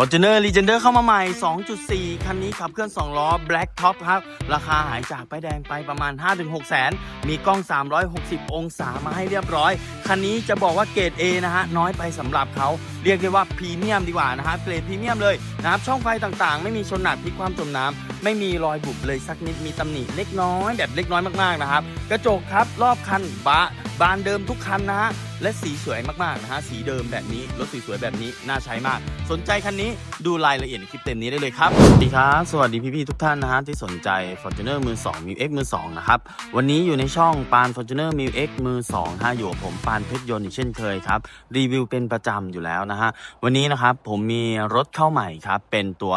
Fortuner Legender เข้ามาใหม่ 2.4 คันนี้ขับเคลื่อน 2 ล้อ Black Top ครับ ราคาหายจากป้ายแดงไปประมาณ 5-6 แสน มีกล้อง 360 องศามาให้เรียบร้อย คันนี้จะบอกว่าเกรด A นะฮะ น้อยไปสำหรับเขา เรียกได้ว่าพรีเมียมดีกว่านะฮะ เกรดพรีเมียมเลยนะครับ ช่องไฟต่างๆ ไม่มีชนหนักที่ความจมน้ำ ไม่มีรอยบุบเลยสักนิด มีตำหนิเล็กน้อยแบบเล็กน้อยมากๆนะครับ กระจกครับ รอบคันบะบานเดิมทุกคันนะฮะ และสีสวยมากๆนะฮะสีเดิมแบบนี้รถสวยๆแบบนี้น่าใช้มาก สนใจคันนี้ดูรายละเอียดคลิปเต็มนี้ได้เลยครับสวัสดีครับสวัสดีพี่ๆทุกท่านนะฮะที่สนใจ Fortuner มือ2 m ิว X มือ2นะครับวันนี้อยู่ในช่องปาน Fortuner m ิว X มือ2ฮะอยู่กับผมปานเพชรยนต์อีกเช่นเคยครับรีวิวเป็นประจำอยู่แล้วนะฮะวันนี้นะครับผมมีรถเข้าใหม่ครับเป็นตัว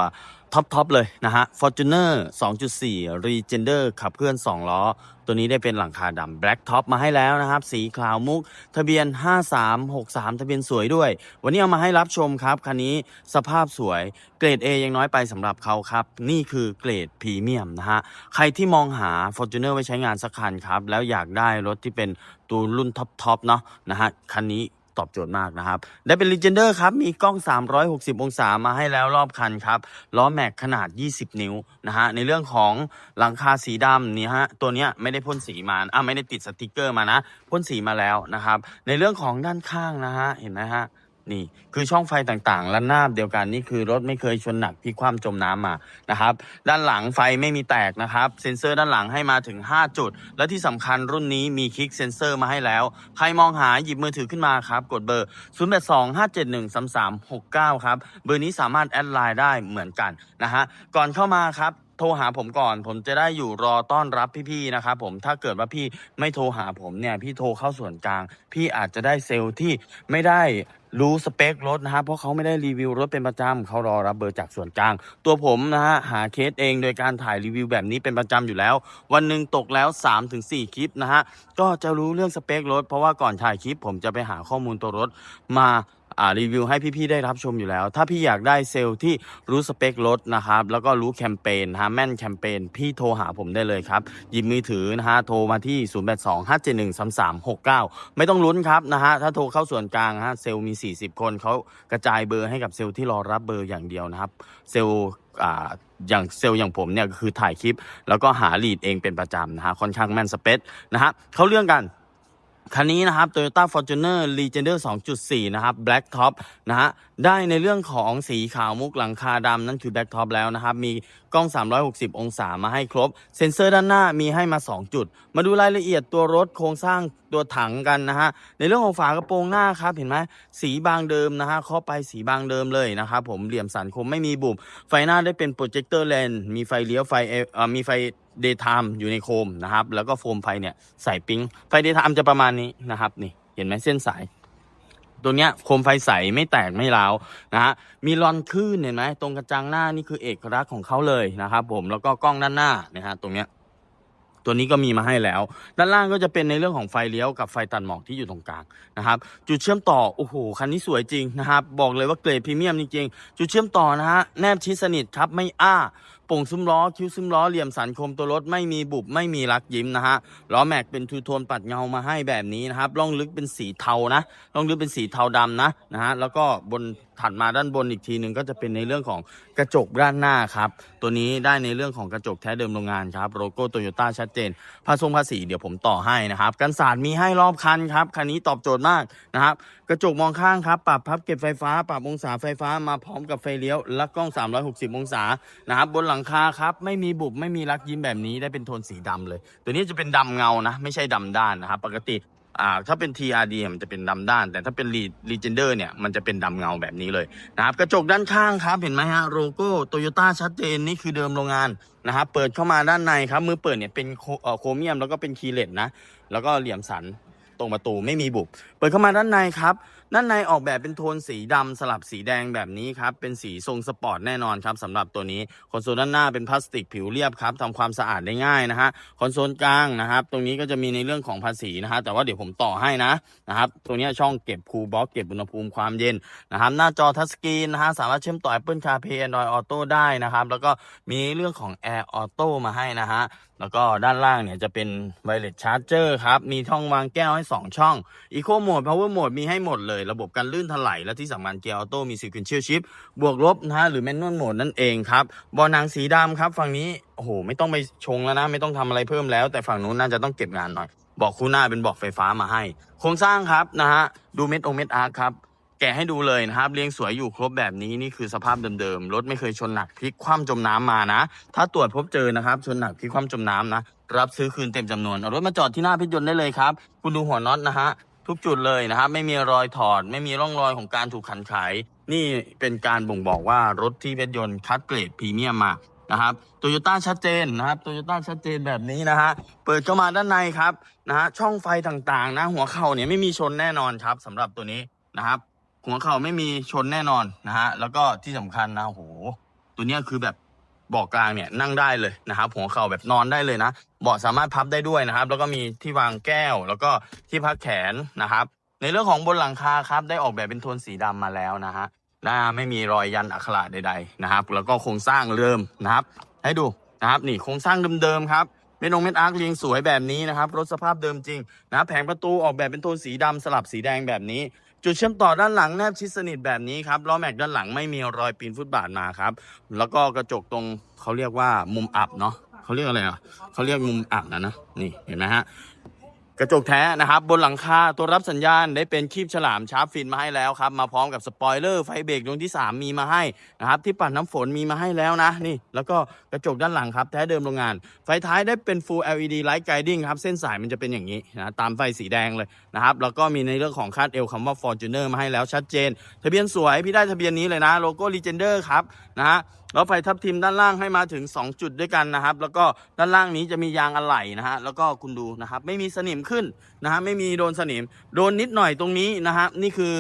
ท็อปทอปเลยนะฮะ Fortuner 2.4 Regender ขับเคลื่อน 2 ล้อ ตัวนี้ได้เป็นหลังคาดำ Black Top มาให้แล้วนะครับ สีขาวมุก ทะเบียน 5363 ทะเบียนสวยด้วย วันนี้เอามาให้รับชมครับ คันนี้สภาพสวยเกรด A ยังน้อยไปสำหรับเขาครับ นี่คือเกรดพรีเมียมนะฮะ ใครที่มองหา Fortuner ไว้ใช้งานสักคันครับ แล้วอยากได้รถที่เป็นตัวรุ่นท็อปๆเนาะนะฮะคันนี้ ตอบโจทย์มากนะครับ ได้เป็น Legender ครับ มีกล้อง 360 องศามาให้แล้วรอบคันครับ ล้อแม็กขนาด 20 นิ้วนะฮะ ในเรื่องของหลังคาสีดำนี่ฮะ ตัวเนี้ยไม่ได้พ่นสีมา อะ ไม่ได้ติดสติกเกอร์มานะ พ่นสีมาแล้วนะครับ ในเรื่องของด้านข้างนะฮะ เห็นไหมฮะ นี่คือช่องไฟต่างๆและหน้าบเดียวกันนี่คือรถไม่เคยชนหนักที่ความจมน้ำมานะครับด้านหลังไฟไม่มีแตกนะครับ เซ็นเซอร์ด้านหลังให้มาถึง 5 จุด และที่สำคัญรุ่นนี้มีคลิกเซ็นเซอร์มาให้แล้ว ใครมองหาหยิบมือถือขึ้นมาครับ กดเบอร์ 0 8 2 5 7 1 3 3 6 9 ครับ เบอร์นี้สามารถแอดไลน์ได้เหมือนกันนะฮะก่อนเข้ามาครับ โทรหาผมก่อน ผมจะได้อยู่รอต้อนรับพี่ๆนะครับผมถ้าเกิดว่าพี่ไม่โทรหาผมเนี่ยพี่โทรเข้าส่วนกลาง พี่อาจจะได้เซลล์ที่ไม่ได้รู้สเปครถนะฮะเพราะเขาไม่ได้รีวิวรถเป็นประจำเขารอรับเบอร์จากส่วนกลาง ตัวผมนะฮะหาเคสเองโดยการถ่ายรีวิวแบบนี้เป็นประจำอยู่แล้ว วันหนึ่งตกแล้ว 3-4 คลิปนะฮะก็จะรู้เรื่องสเปครถเพราะว่าก่อนถ่ายคลิปผมจะไปหาข้อมูลตัวรถมาอ่า รีวิวให้พี่ๆได้รับชมอยู่แล้ว ถ้าพี่อยากได้เซลล์ที่รู้สเปครถนะครับ แล้วก็รู้แคมเปญฮะแม่นแคมเปญพี่โทรหาผมได้เลยครับ หยิบมือถือนะฮะโทรมาที่ 0825713369 ไม่ต้องลุ้นครับนะฮะถ้าโทรเข้าส่วนกลางนะฮะเซลล์มี 40 คนเขากระจายเบอร์ให้กับเซลล์ที่รอรับเบอร์อย่างเดียวนะครับ เซลล์อ่าอย่างเซลล์อย่างผมเนี่ยคือถ่ายคลิป แล้วก็หาลีดเองเป็นประจำนะฮะค่อนข้างแม่นสเปคนะฮะเขาเรื่องกัน คันนี้นะครับ Toyota Fortuner Legender 2.4 นะครับ Black Top นะฮะ ได้ในเรื่องของสีขาวมุกหลังคาดำนั่นคือ Black Top แล้วนะครับ มีกล้อง 360 องศามาให้ครบ เซ็นเซอร์ด้านหน้ามีให้มา 2 จุด มาดูรายละเอียดตัวรถโครงสร้างตัวถังกันนะฮะ ในเรื่องของฝากระโปรงหน้าครับเห็นไหมสีบางเดิมนะฮะเข้าไปสีบางเดิมเลยนะครับผมเหลี่ยมสันคมไม่มีบุบไฟหน้าได้เป็นโปรเจคเตอร์เลนมีไฟเลี้ยวไฟเอเอ่อมีไฟเดย์ไทม์อยู่ในโคมนะครับแล้วก็โฟมไฟเนี่ยใส่ปิ๊งไฟเดย์ไทม์จะประมาณนี้นะครับนี่เห็นไหมเส้นสาย ตัวเนี้ยโคมไฟใสไม่แตกไม่ร้าวนะฮะมีรอนคลื่นเห็นไหมตรงกระจังหน้านี่คือเอกลักษณ์ของเขาเลยนะครับผมแล้วก็กล้องด้านหน้านะฮะตรงเนี้ยตัวนี้ก็มีมาให้แล้ว ด้านล่างก็จะเป็นในเรื่องของไฟเลี้ยวกับไฟตัดหมอกที่อยู่ตรงกลางนะครับ จุดเชื่อมต่อ โอ้โห คันนี้สวยจริงนะครับ บอกเลยว่าเกรดพรีเมียมจริงๆ จุดเชื่อมต่อนะฮะ แนบชิดสนิทครับ ไม่อ้า ป่งซุ้มล้อคิ้วซุ้มล้อเหลี่ยมสันคมตัวรถไม่มีบุบไม่มีรักยิ้มนะฮะล้อแม็กเป็นทูโทนปัดเงามาให้แบบนี้นะครับล่องลึกเป็นสีเทานะล่องลึกเป็นสีเทาดำนะนะฮะแล้วก็บนถัดมาด้านบนอีกทีหนึ่งก็จะเป็นในเรื่องของกระจกด้านหน้าครับ ตัวนี้ได้ในเรื่องของกระจกแท้เดิมโรงงานครับโลโก้โตโยต้าชัดเจนภาษงภาษีเดี๋ยวผมต่อให้นะครับกันสาดมีให้รอบคันครับคันนี้ตอบโจทย์มากนะครับกระจกมองข้างครับปรับพับเก็บไฟฟ้า ปรับองศาไฟฟ้ามาพร้อมกับไฟเลี้ยวและกล้อง 360 องศานะครับบนหลังคาครับไม่มีบุบไม่มีรักยิ้มแบบนี้ได้เป็นโทนสีดำเลย ตัวนี้จะเป็นดำเงานะ ไม่ใช่ดำด้านนะครับปกติอ่าถ้าเป็น TRD มันจะเป็นดำด้าน แต่ถ้าเป็น Legender เนี่ยมันจะเป็นดำเงาแบบนี้เลยนะครับกระจกด้านข้างครับเห็นไหมฮะโลโก้โตโยต้าชัดเจนนี่คือเดิมโรงงานนะครับเปิดเข้ามาด้านในครับมือเปิดเนี่ยเป็นโคเอ่อโครเมียมแล้วก็เป็นคีย์เลสนะแล้วก็เหลี่ยมสัน ตรงประตูไม่มีบุบเปิดเข้ามาด้านในครับ ด้านในออกแบบเป็นโทนสีดำสลับสีแดงแบบนี้ครับ เป็นสีทรงสปอร์ตแน่นอนครับสำหรับตัวนี้คอนโซลด้านหน้าเป็นพลาสติกผิวเรียบครับทำความสะอาดได้ง่ายนะฮะคอนโซลกลางนะครับ ตรงนี้ก็จะมีในเรื่องของภาษีนะฮะแต่ว่าเดี๋ยวผมต่อให้นะนะครับตัวนี้ช่องเก็บคูลบล็อกเก็บอุณหภูมิความเย็นนะครับหน้าจอทัชสกรีนนะฮะสามารถเชื่อมต่อ Apple CarPlay Android Auto ได้นะครับแล้วก็มีเรื่องของ Air Auto มาให้นะฮะ แล้วก็ด้านล่างเนี่ยจะเป็นไวเลสชาร์จเจอร์ครับ มีช่องวางแก้วให้ 2 ช่อง Eco Mode Power Mode มีให้หมดเลย ระบบการลื่นถลายและที่สำคัญเกียร์ออโต้มี Sequential Shift บวกลบนะฮะหรือ Manual Mode นั่นเองครับเบอหนังสีดำครับ ฝั่งนี้โอ้โหไม่ต้องไปชงแล้วนะ ไม่ต้องทำอะไรเพิ่มแล้ว แต่ฝั่งนู้นน่าจะต้องเก็บงานหน่อย บอกคู่หน้าเป็นบอกไฟฟ้ามาให้ โครงสร้างครับนะฮะดูเม็ดองเม็ดอาร์คครับ แกะให้ดูเลยนะครับเรียงสวยอยู่ครบแบบนี้นี่คือสภาพเดิมๆรถไม่เคยชนหนักพลิกคว่ำจมน้ำมานะ ถ้าตรวจพบเจอนะครับชนหนักพลิกคว่ำจมน้ำนะรับซื้อคืนเต็มจำนวนเอารถมาจอดที่หน้าพิจนต์ได้เลยครับคุณดูหัวน็อตนะฮะทุกจุดเลยนะครับไม่มีรอยถอด ไม่มีร่องรอยของการถูกขันไขนี่เป็นการบ่งบอกว่ารถที่เพชรยนต์คัดเกรดพรีเมียมมานะครับโตโยต้าชัดเจนนะครับโตโยต้าชัดเจนแบบนี้นะฮะเปิดเข้ามาด้านในครับนะฮะช่องไฟต่างๆ นะหัวเข่าเนี่ยไม่มีชนแน่นอนครับสำหรับตัวนี้นะครับ หัวเข่าไม่มีชนแน่นอนนะฮะแล้วก็ที่สำคัญนะโหตัวเนี้ยคือแบบเบาะกลางเนี่ยนั่งได้เลยนะครับหัวเข่าแบบนอนได้เลยนะเบาะสามารถพับได้ด้วยนะครับ แล้วก็มีที่วางแก้ว แล้วก็ที่พักแขนนะครับ ในเรื่องของบนหลังคาครับได้ออกแบบเป็นโทนสีดำมาแล้วนะฮะหน้าไม่มีรอยยันอักขระใด ๆนะครับ แล้วก็โครงสร้างเริ่มนะครับ ให้ดูนะครับนี่โครงสร้างเดิมๆครับ เม็ดองเม็ดอาร์คเรียงสวยแบบนี้นะครับ รถสภาพเดิมจริงนะแผงประตูออกแบบเป็นโทนสีดำสลับสีแดงแบบนี้ จุดเชื่อมต่อด้านหลังแนบชิดสนิทแบบนี้ครับล้อแม็กด้านหลังไม่มีรอยปีนฟุตบาทมาครับ แล้วก็กระจกตรงเขาเรียกว่ามุมอับเนาะเขาเรียกอะไรอะเขาเรียกมุมอับนะนะนี่เห็นไหมฮะ กระจกแท้นะครับ บนหลังคาตัวรับสัญญาณได้เป็นคีบฉลามชาร์ปฟินมาให้แล้วครับ มาพร้อมกับสปอยเลอร์ไฟเบรกดวงที่ 3 มีมาให้นะครับ ที่ปัดน้ำฝนมีมาให้แล้วนะนี่ แล้วก็กระจกด้านหลังครับ แท้เดิมโรงงาน ไฟท้ายได้เป็น Full LED Light Guiding ครับ เส้นสายมันจะเป็นอย่างนี้นะตามไฟสีแดงเลยนะครับ แล้วก็มีในเรื่องของคาดเอวคำว่า Fortuner มาให้แล้วชัดเจน ทะเบียนสวยพี่ได้ทะเบียนนี้เลยนะโลโก้ Legender ครับนะฮะ แล้วไฟทับทิมด้านล่างให้มาถึง 2 จุดด้วยกันนะครับ แล้วก็ด้านล่างนี้จะมียางอะไหล่นะฮะแล้วก็คุณดูนะครับ ไม่มีสนิมขึ้นนะฮะไม่มีโดนสนิม โดนนิดหน่อยตรงนี้นะฮะนี่คือ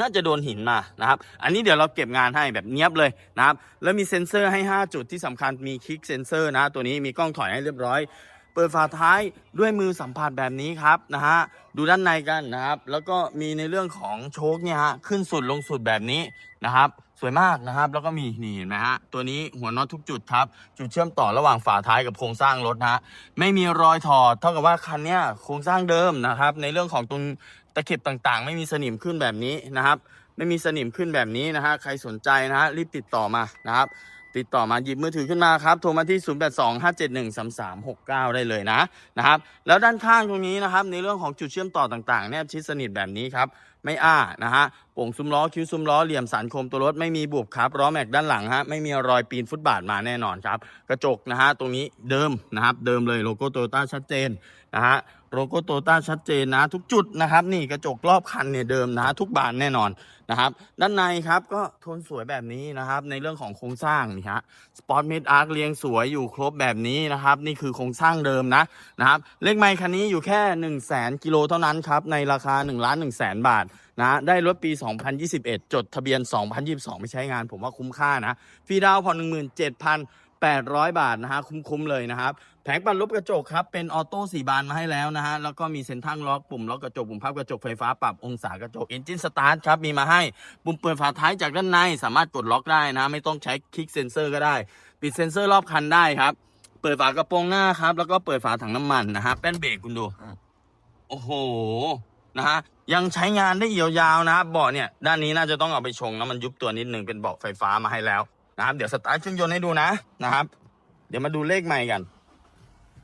น่าจะโดนหินมานะครับ อันนี้เดี๋ยวเราเก็บงานให้แบบเนี้ยบเลยนะครับ แล้วมีเซ็นเซอร์ให้ 5 จุดที่สำคัญมีคลิกเซ็นเซอร์นะ ตัวนี้มีกล้องถอยให้เรียบร้อย เปิดฝาท้ายด้วยมือสัมผัสแบบนี้ครับนะฮะ ดูด้านในกันนะครับ แล้วก็มีในเรื่องของโชคเนี่ยฮะ ขึ้นสุดลงสุดแบบนี้นะครับ สวยมากนะครับ แล้วก็มีนี่เห็นไหมฮะตัวนี้หัวน็อตทุกจุดครับ จุดเชื่อมต่อระหว่างฝาท้ายกับโครงสร้างรถนะฮะไม่มีรอยถอดเท่ากับว่าคันเนี้ยโครงสร้างเดิมนะครับ ในเรื่องของตรงตะเข็บต่างๆ ไม่มีสนิมขึ้นแบบนี้นะครับ ไม่มีสนิมขึ้นแบบนี้นะฮะใครสนใจนะฮะรีบติดต่อมานะครับติดต่อมาหยิบมือถือขึ้นมาครับ โทรมาที่ 0825713369 ได้เลยนะนะครับ แล้วด้านข้างตรงนี้นะครับ ในเรื่องของจุดเชื่อมต่อต่างๆ แนบชิดสนิทแบบนี้ครับ ไม่อ้านะฮะโป่งซุ้มล้อคิ้วซุ้มล้อเหลี่ยมสันคมตัวรถไม่มีบุบครับล้อแม็กด้านหลังฮะไม่มีรอยปีนฟุตบาทมาแน่นอนครับ กระจกนะฮะตรงนี้เดิมนะครับเดิมเลยโลโก้โตโยต้าชัดเจนนะฮะ โลโก้โตโยต้าชัดเจนนะทุกจุดนะครับนี่กระจกรอบคันเนี่ยเดิมนะทุกบานแน่นอนนะครับ ด้านในครับก็โทนสวยแบบนี้นะครับ ในเรื่องของโครงสร้างนี่ฮะสปอร์ตเมดอาร์คเรียงสวยอยู่ครบแบบนี้นะครับ นี่คือโครงสร้างเดิมนะนะครับเลขไมค์คันนี้อยู่แค่1 0 0 0 0แสนกิโลเท่านั้นครับ ในราคา1ล้าน1แสนบาทนะได้รถปี 2021 จดทะเบียน 2022 ไม่ใช้งานผมว่าคุ้มค่านะฟรีดาวน์ผ่อน17,800 บาทนะฮะคุ้มๆเลยนะครับ แผงปัดลบกระจกครับ เป็นออโต้สี่บานมาให้แล้วนะฮะ แล้วก็มีเซ็นทรัลล็อกปุ่มล็อกกระจก ปุ่มพับกระจกไฟฟ้าปรับองศากระจกเอนจินสตาร์ทครับ มีมาให้ ปุ่มเปิดฝาท้ายจากด้านใน สามารถกดล็อกได้นะ ไม่ต้องใช้คลิกเซ็นเซอร์ก็ได้ ปิดเซ็นเซอร์รอบคันได้ครับ เปิดฝากระโปรงหน้าครับ แล้วก็เปิดฝาถังน้ำมันนะฮะแป้นเบรกคุณดู โอ้โห นะฮะ ยังใช้งานได้ยาวๆนะครับเบาะเนี่ย ด้านนี้น่าจะต้องเอาไปชงแล้วมันยุบตัวนิดนึงเป็นเบาะไฟฟ้ามาให้แล้วนะครับ เดี๋ยวสตาร์ทเครื่องยนต์ให้ดูนะนะครับ เดี๋ยวมาดูเลขใหม่กัน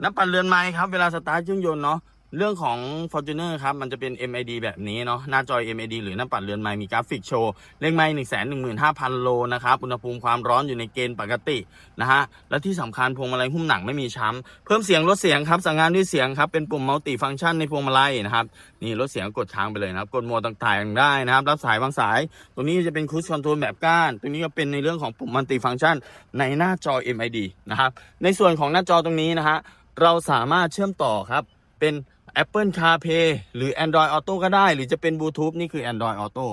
น้ำปั่นเรือนไม้ครับ เวลาสตาร์ทเครื่องยนต์เนาะเรื่องของ Fortuner ครับ มันจะเป็น MID แบบนี้เนาะหน้าจอ MID หรือน้ำปั่นเรือนไม้มีกราฟิกโชว์ เลขไม้หนึ่งแสนหนึ่งหมื่นห้าพันโลนะครับ อุณหภูมิความร้อนอยู่ในเกณฑ์ปกตินะฮะ และที่สำคัญพวงมาลัยหุ้มหนังไม่มีช้ำ เพิ่มเสียงลดเสียงครับ สั่งงานด้วยเสียงครับ เป็นปุ่มมัลติฟังก์ชันในพวงมาลัยนะครับ นี่ลดเสียงกดค้างไปเลยนะครับ กดโหมดต่างๆได้นะครับ รับสายวางสาย ตรงนี้จะเป็นคูชคอนโทรลแบบก้าน ตรงนี้ก็เป็นในเรื่องของปุ่มมัลติฟังก์ชันในหน้าจอ MID นะครับ ในส่วนของหน้าจอตรงนี้นะฮะ เราสามารถเชื่อมต่อครับ เป็น Apple CarPlay หรือ Android Auto ก็ได้ หรือจะเป็น Bluetooth นี่คือ Android Auto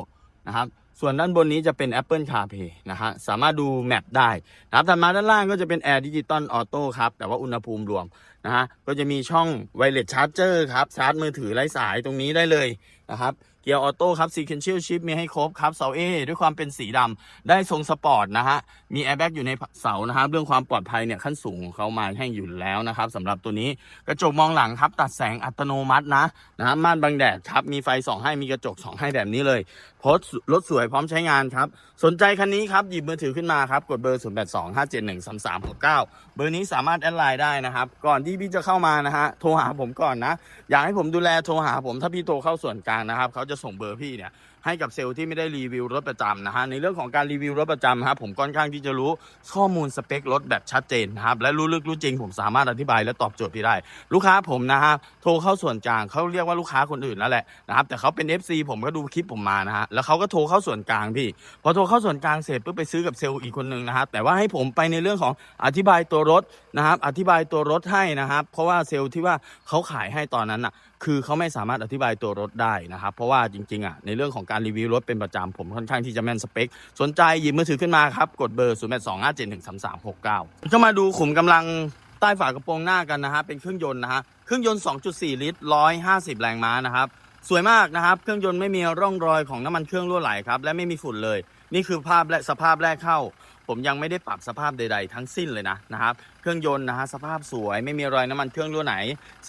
นะครับส่วนด้านบนนี้จะเป็น Apple CarPlay นะฮะสามารถดูแมปได้นะครับถัดมาด้านล่างก็จะเป็น Air Digital Auto ครับ แต่ว่าอุณหภูมิรวมนะฮะก็จะมีช่อง Wireless Charger ครับชาร์จมือถือไร้สายตรงนี้ได้เลยนะครับ เกียร์ออโต้ครับซีเคนเชียลชิพมีให้ครบครับเสาเอด้วยความเป็นสีดำได้ทรงสปอร์ตนะฮะมีแอร์แบ็กอยู่ในเสานะครับเรื่องความปลอดภัยเนี่ยขั้นสูงของเขามาให้อยู่แล้วนะครับสำหรับตัวนี้กระจกมองหลังครับตัดแสงอัตโนมัตินะนะฮะม่านบังแดดครับมีไฟส่องให้มีกระจกส่องให้แบบนี้เลย พสรถสวยพร้อมใช้งานครับ สนใจคันนี้ครับ หยิบมือถือขึ้นมาครับ กดเบอร์ 0 8 2 5 7 1 3 3 6 9 เบอร์นี้สามารถแอดไลน์ได้นะครับ ก่อนที่พี่จะเข้ามานะฮะ โทรหาผมก่อนนะ อยากให้ผมดูแลโทรหาผม ถ้าพี่โทรเข้าส่วนกลางนะครับ เขาจะส่งเบอร์พี่เนี่ยให้กับเซลล์ที่ไม่ได้รีวิวรถประจำนะฮะ ในเรื่องของการรีวิวรถประจำครับผมค่อนข้างที่จะรู้ข้อมูลสเปครถแบบชัดเจนนะครับ และรู้ลึกรู้จริง ผมสามารถอธิบายและตอบโจทย์พี่ได้ ลูกค้าผมนะฮะ โทรเข้าส่วนกลางเขาเรียกว่าลูกค้าคนอื่นนั่นแหละนะครับ แต่เขาเป็น FC ผมก็ดูคลิปผมมานะฮะแล้วเขาก็โทรเข้าส่วนกลางพี่ พอโทรเข้าส่วนกลางเสร็จปุ๊บไปซื้อกับเซลล์อีกคนหนึ่งนะครับแต่ว่าให้ผมไปในเรื่องของอธิบายตัวรถนะครับอธิบายตัวรถให้นะครับ เพราะว่าเซลล์ที่ว่าเขาขายให้ตอนนั้นอะคือเขาไม่สามารถอธิบายตัวรถได้นะครับ เพราะว่าจริงๆอะในเรื่องของการรีวิวรถเป็นประจำผมค่อนข้างที่จะแม่นสเปค สนใจหยิบมือถือขึ้นมาครับ กดเบอร์ 0 8 2 5 7 1 3 3 6 9ก็มาดูขุมกำลังใต้ฝากระโปรงหน้ากันนะฮะเป็นเครื่องยนต์นะฮะเครื่องยนต์ 2.4 ลิตร 150 แรงม้านะครับ สวยมากนะครับ เครื่องยนต์ไม่มีร่องรอยของน้ำมันเครื่องรั่วไหลครับ และไม่มีฝุ่นเลย นี่คือภาพและสภาพแรกเข้า ผมยังไม่ได้ปรับสภาพใด ๆ ทั้งสิ้นเลยนะนะครับ เครื่องยนต์นะฮะสภาพสวยไม่มีรอยน้ำมันเครื่องรั่วไหน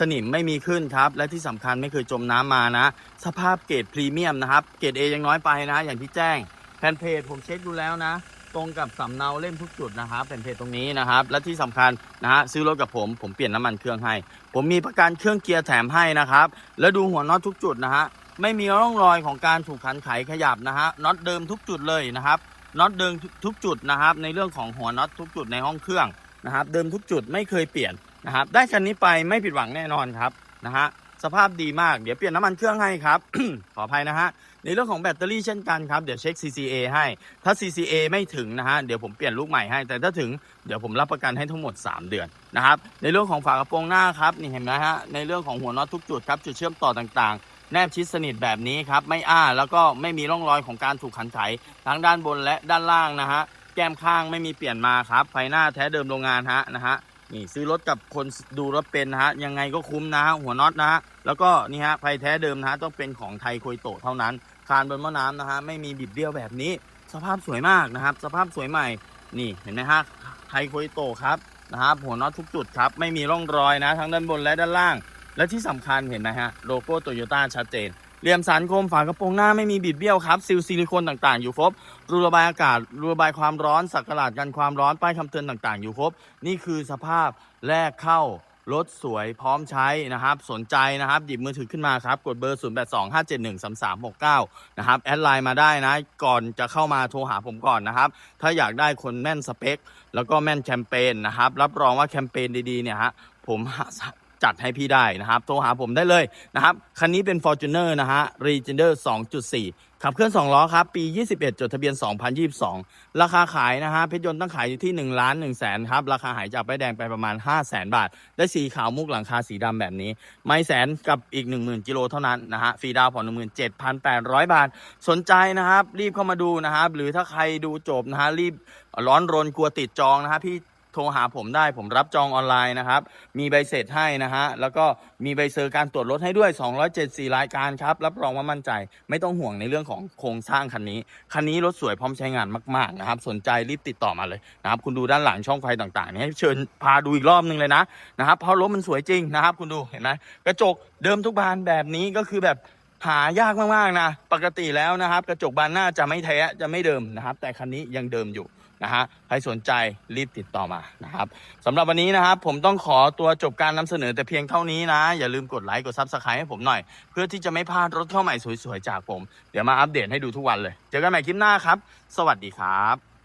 สนิมไม่มีขึ้นครับ และที่สำคัญไม่เคยจมน้ำมานะ สภาพเกรดพรีเมียมนะครับ เกรด A ยังน้อยไปนะ อย่างที่แจ้งแผ่นเพจผมเช็คดูแล้วนะ ตรงกับสำเนาเล่มทุกจุดนะครับแผ่นเพจตรงนี้นะครับ และที่สำคัญนะฮะซื้อรถกับผมผมเปลี่ยนน้ำมันเครื่องให้ ผมมีประกันเครื่องเกียร์แถมให้นะครับ แล้วดูหัวน็อตทุกจุดนะฮะไม่มีร่องรอยของการถูกขันไขขยับนะฮะน็อตเดิมทุกจุดเลยนะครับน็อตเดิมทุกจุดนะครับ ในเรื่องของหัวน็อตทุกจุดในห้องเครื่องนะครับ เดิมทุกจุดไม่เคยเปลี่ยนนะครับ ได้คันนี้ไปไม่ผิดหวังแน่นอนครับนะฮะสภาพดีมากเดี๋ยวเปลี่ยนน้ำมันเครื่องให้ครับขออภัยนะฮะ ในเรื่องของแบตเตอรี่เช่นกันครับ เดี๋ยวเช็ค CCA ให้ ถ้า CCA ไม่ถึงนะฮะ เดี๋ยวผมเปลี่ยนลูกใหม่ให้ แต่ถ้าถึง เดี๋ยวผมรับประกันให้ทั้งหมด 3 เดือนนะครับ ในเรื่องของฝากระโปรงหน้าครับ นี่เห็นไหมฮะ ในเรื่องของหัวน็อตทุกจุดครับ จุดเชื่อมต่อต่างๆ แนบชิดสนิทแบบนี้ครับ ไม่อ้า แล้วก็ไม่มีร่องรอยของการถูกขันไขทั้งด้านบนและด้านล่างนะฮะ แก้มข้างไม่มีเปลี่ยนมาครับ ไฟหน้าแท้เดิมโรงงานฮะนะฮะนี่ซื้อรถกับคนดูรถเป็นนะฮะ ยังไงก็คุ้มนะฮะ หัวน็อตนะฮะ แล้วก็นี่ฮะไฟแท้เดิมนะฮะ ต้องเป็นของไทยโคยโตเท่านั้น คานบนหม้อน้ำนะฮะไม่มีบิดเบี้ยวแบบนี้ สภาพสวยมากนะครับ สภาพสวยใหม่นี่เห็นไหมฮะไทโคยโตครับนะครับหัวน็อตทุกจุดครับ ไม่มีร่องรอยนะ ทั้งด้านบนและด้านล่าง และที่สำคัญเห็นไหมฮะโลโก้โตโยต้าชัดเจนเหลี่ยมสันคมฝากระโปรงหน้าไม่มีบิดเบี้ยวครับซิลซิลิโคนต่างๆ อยู่ครบรูระบายอากาศรูระบายความร้อนสักหลาดกันความร้อนป้ายคำเตือนต่างๆ อยู่ครบ นี่คือสภาพแรกเข้า รถสวยพร้อมใช้นะครับ สนใจนะครับ หยิบมือถือขึ้นมาครับ กดเบอร์ 0 8 2 5 7 1 3 3 6 9 นะครับ แอดไลน์มาได้นะ ก่อนจะเข้ามาโทรหาผมก่อนนะครับ ถ้าอยากได้คนแม่นสเปค แล้วก็แม่นแคมเปญนะครับ รับรองว่าแคมเปญดีๆเนี่ยฮะผมหา จัดให้พี่ได้นะครับ โทรหาผมได้เลยนะครับ คันนี้เป็น Fortuner นะฮะ Regener 2.4 ขับเคลื่อน 2 ล้อครับ ปี 21 จดทะเบียน 2022 ราคาขายนะฮะ เพชรยนต์ตั้งขายอยู่ที่ 1 ล้าน1แสนครับ ราคาหายจากป้ายแดงไปประมาณ 5 0 0แสนบาท ได้สีขาวมุกหลังคาสีดำแบบนี้ ไม่แสนกับอีก 10,000กิโลเท่านั้นนะฮะ ฟรีดาวน์ผ่อน17,800 บาท สนใจนะครับ รีบเข้ามาดูนะครับ หรือถ้าใครดูจบนะฮะ รีบร้อนรนกลัวติดจองนะฮะพี่ โทรหาผมได้ผมรับจองออนไลน์นะครับ มีใบเสร็จให้นะฮะ แล้วก็มีใบเซอร์การตรวจรถให้ด้วย 274 รายการครับ รับรองว่ามั่นใจ ไม่ต้องห่วงในเรื่องของโครงสร้างคันนี้ คันนี้รถสวยพร้อมใช้งานมาก ๆ นะครับ สนใจรีบติดต่อมาเลยนะครับ คุณดูด้านหลังช่องไฟต่างๆนี่ยเชิญพาดูอีกรอบนึงเลยนะนะครับ เพราะรถมันสวยจริงนะครับ คุณดูเห็นไหมกระจกเดิมทุกบานแบบนี้ก็คือแบบหายากมากๆนะ ปกติแล้วนะครับ กระจกบานหน้าจะไม่แท้จะไม่เดิมนะครับ แต่คันนี้ยังเดิมอยู่ นะฮะใครสนใจรีบติดต่อมานะครับสำหรับวันนี้นะครับผมต้องขอตัวจบการนำเสนอแต่เพียงเท่านี้นะ อย่าลืมกดไลค์กดซับสไครต์ให้ผมหน่อย เพื่อที่จะไม่พลาดรถเข้าใหม่สวยๆจากผม เดี๋ยวมาอัปเดตให้ดูทุกวันเลย เจอกันใหม่คลิปหน้าครับ สวัสดีครับ